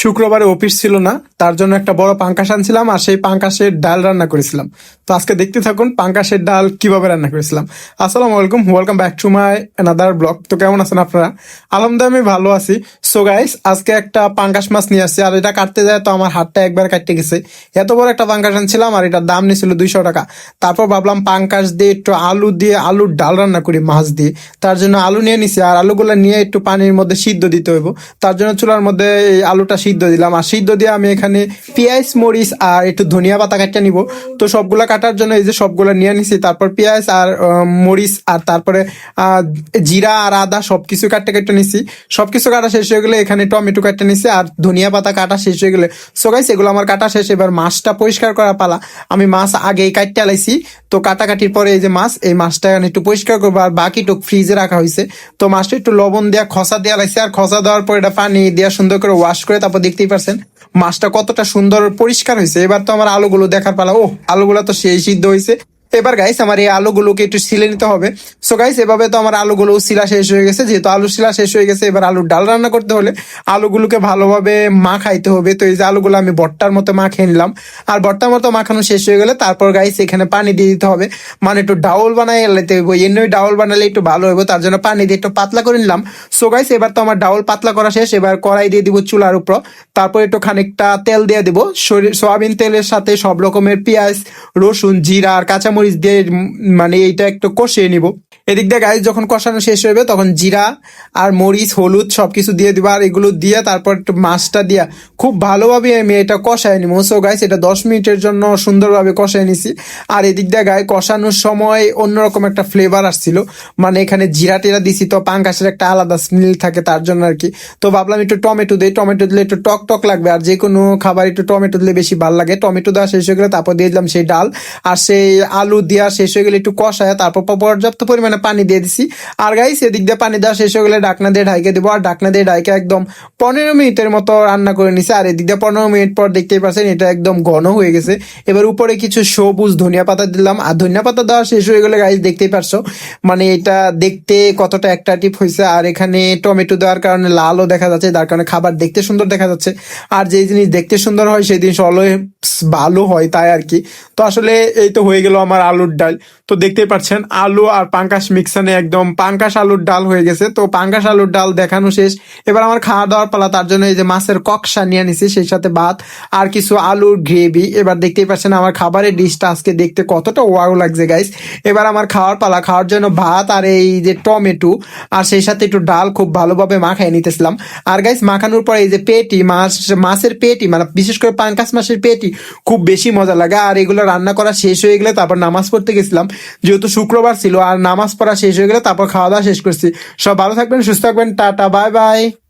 শুক্রবারে অফিস ছিল না, তার জন্য একটা বড় পাঙ্কাশ আনছিলাম আর সেই পাঙ্কাশের ডাল রান্না করেছিলাম। তো আজকে দেখতে থাকুন পাঙ্কাশের ডাল কীভাবে রান্না করেছিলাম। আসসালামু আলাইকুম welcome back to my another blog তো কেমন আছেন আপনারা? আলহামদুলিল্লাহ, আমি ভালো আছি। সো গাইস আজকে একটা পাঙ্কাশ মাছ নিয়ে আসছি। আর এটা কাটতে যায় তো আমার হাতটা একবার কাটতে গেছে। এত বড় একটা পাঙ্কাশ আনছিলাম আর এটার দাম নিয়েছিল দুইশো টাকা। তারপর ভাবলাম পাঙ্কাশ দিয়ে একটু আলু দিয়ে আলুর ডাল রান্না করি মাছ দিয়ে। তার জন্য আলু নিয়ে নিছি। আর আলুগুলো নিয়ে একটু পানির মধ্যে সিদ্ধ দিতে হইব। তার জন্য চুলার মধ্যে এই আলুটা সিদ্ধ দিলাম। আর সিদ্ধ দিয়ে আমি এখানে পেঁয়াজ, মরিচ আর একটু ধনিয়া পাতা কাটতে নিব। তো সবগুলো কাটার জন্য এই যে সবগুলো নিয়ে নিছি, তারপর পেঁয়াজ আর মরিচ আর তারপরে জিরা আর আদা সব কিছু কাটতে কাটতে নিছি। সব কিছু কাটা শেষ হয়ে গেলে এখানে টমেটো কাটতে নিছি আর ধনিয়া পাতা কাটা শেষ হয়ে গেলে। সো এগুলো আমার কাটা শেষ। এবার মাছটা পরিষ্কার করা পালা। আমি মাছ আগেই কাটতে আলাইছি। তো কাটাকাটির পরে এই যে মাছ, এই মাছটা এখানে একটু পরিষ্কার করব। আর বাকিটুক ফ্রিজে রাখা হয়েছে। তো মাছটা একটু লবণ দেওয়া খসা দেওয়া লাগছে আর খসা দেওয়ার পর এটা পানি দেওয়া সুন্দর করে ওয়াশ করে তারপর দেখতেই পারছেন, মাছটা কতটা সুন্দর পরিষ্কার হয়েছে। এবার তো আমার আলুগুলো দেখার পালা। ও আলুগুলো তো সেই সিদ্ধ হয়েছে। এবার গাইস আমার এই আলুগুলোকে একটু সিলে নিতে হবে। সো গাইস এভাবে তো আমার আলুগুলো শিলা শেষ হয়ে গেছে। যেহেতু আলু শিলা শেষ হয়ে গেছে, এবার আলুর ডাল রান্না করতে হলে আলুগুলোকে ভালোভাবে মাখাইতে হবে। তো এই যে আলুগুলো আমি বট্টার মতো মাখিয়ে নিলাম। আর বট্টার মতো মাখানো শেষ হয়ে গেলে তারপর গাইস এখানে পানি দিয়ে দিতে হবে। মানে একটু ডাউল বানাই এলাইতে হইব। এমনি ডাউল বানালে একটু ভালো হইব, তার জন্য পানি দিয়ে একটু পাতলা করে নিলাম। সো গাইস এবার তো আমার ডাউল পাতলা করা শেষ। এবার কড়াই দিয়ে দিব চুলার উপর। তারপর একটু খানিকটা তেল দিয়ে দিব। সয়াবিন তেলের সাথে সব রকমের পেঁয়াজ, রসুন, জিরা আর কাঁচামরিচ দিয়ে উম, মানে এইটা একটু কষিয়ে নিব। এদিক দিয়ে গাইস যখন কষানো শেষ হইবে, তখন জিরা আর মরিচ, হলুদ সবকিছু দিয়ে দিব। আর এগুলো দিয়ে তারপর মাছটা দিয়া। খুব ভালোভাবে আমি এটা কষায় নিব। সো গাইস এটা দশ মিনিটের জন্য সুন্দরভাবে কষায় নিছি। আর এদিক দিয়ে গায়ে কষানোর সময় অন্যরকম একটা ফ্লেভার আসছিল। মানে এখানে জিরা টিরা দিছি তো পাঙ্কাশের একটা আলাদা স্মেল থাকে তার জন্য আর কি। তো ভাবলাম একটু টমেটো দিই। টমেটো দিলে একটু টক টক লাগবে। আর যে কোনো খাবার একটু টমেটো দিলে বেশি ভালো লাগে। টমেটো দেওয়া শেষ হয়ে গেলে তারপর দিয়ে দিলাম সেই ডাল। আর সেই আলু দেওয়া শেষ হয়ে গেলে একটু কষায়, তারপর পর্যাপ্ত পরিমাণে পানি দিয়ে দিছি। আর গাইস এদিক দিয়ে পানি দেওয়া শেষ হয়ে গেলে ডাকনা দিয়ে ঢাইকে দেবো। আর ডাকনা দিয়ে ঢাইকে একদম পনেরো মিনিটের মতো রান্না করে নিছি। আর এদিক দিয়ে পনেরো মিনিট পর দেখতেই পাচ্ছেন, এটা একদম ঘন হয়ে গেছে। এবার উপরে কিছু সবুজ ধনিয়া পাতা দিলাম। আর ধনিয়া পাতা দেওয়া শেষ হয়ে গেলে গাইস দেখতেই পারছ মানে এটা দেখতে কতটা অ্যাট্রাকটিভ হয়েছে। আর এখানে টমেটো দেওয়ার কারণে লালও দেখা যাচ্ছে, যার কারণে খাবার দেখতে সুন্দর দেখা যাচ্ছে। আর যেই জিনিস দেখতে সুন্দর হয় সেই জিনিস অলওয়েজ ভালো হয় তাই আর কি। তো আসলে এই তো হয়ে গেল আমার আলুর ডাল। তো দেখতেই পাচ্ছেন, আলু আর পাঙ্কাশ মিক্সানে একদম পাঙ্কাশ আলুর ডাল হয়ে গেছে। তো পাঙ্কাশ আলুর ডাল দেখানো শেষ। এবার আমার খাওয়া দাওয়ার পালা, তার জন্য এই যে মাছের ককসা নিয়ে নিছি, সেই সাথে ভাত আর কিছু আলুর গ্রেভি। এবার দেখতেই পাচ্ছেন আমার খাবারের ডিশটা আজকে দেখতে কতটা ওয়াও লাগছে গাইস এবার আমার খাওয়ার পালা, খাওয়ার জন্য ভাত আর এই যে টমেটো আর সেই সাথে একটু ডাল খুব ভালোভাবে মাখাই নিতেছিলাম। আর গাইস মাখানোর পরে এই যে পেটি, মাছ, মাছের পেটি মানে বিশেষ করে পাঙ্কাশ মাছের পেটি খুব বেশি মজা লাগে। আর এগুলো রান্না করা শেষ হয়ে গেলে তারপর নামাজ পড়তে গেছিলাম। যেহেতু শুক্রবার ছিল আর নামাজ পড়া শেষ হয়ে গেলে তারপর খাওয়া দাওয়া শেষ করছি। সব ভালো থাকবেন, সুস্থ থাকবেন, টাটা, বাই বাই।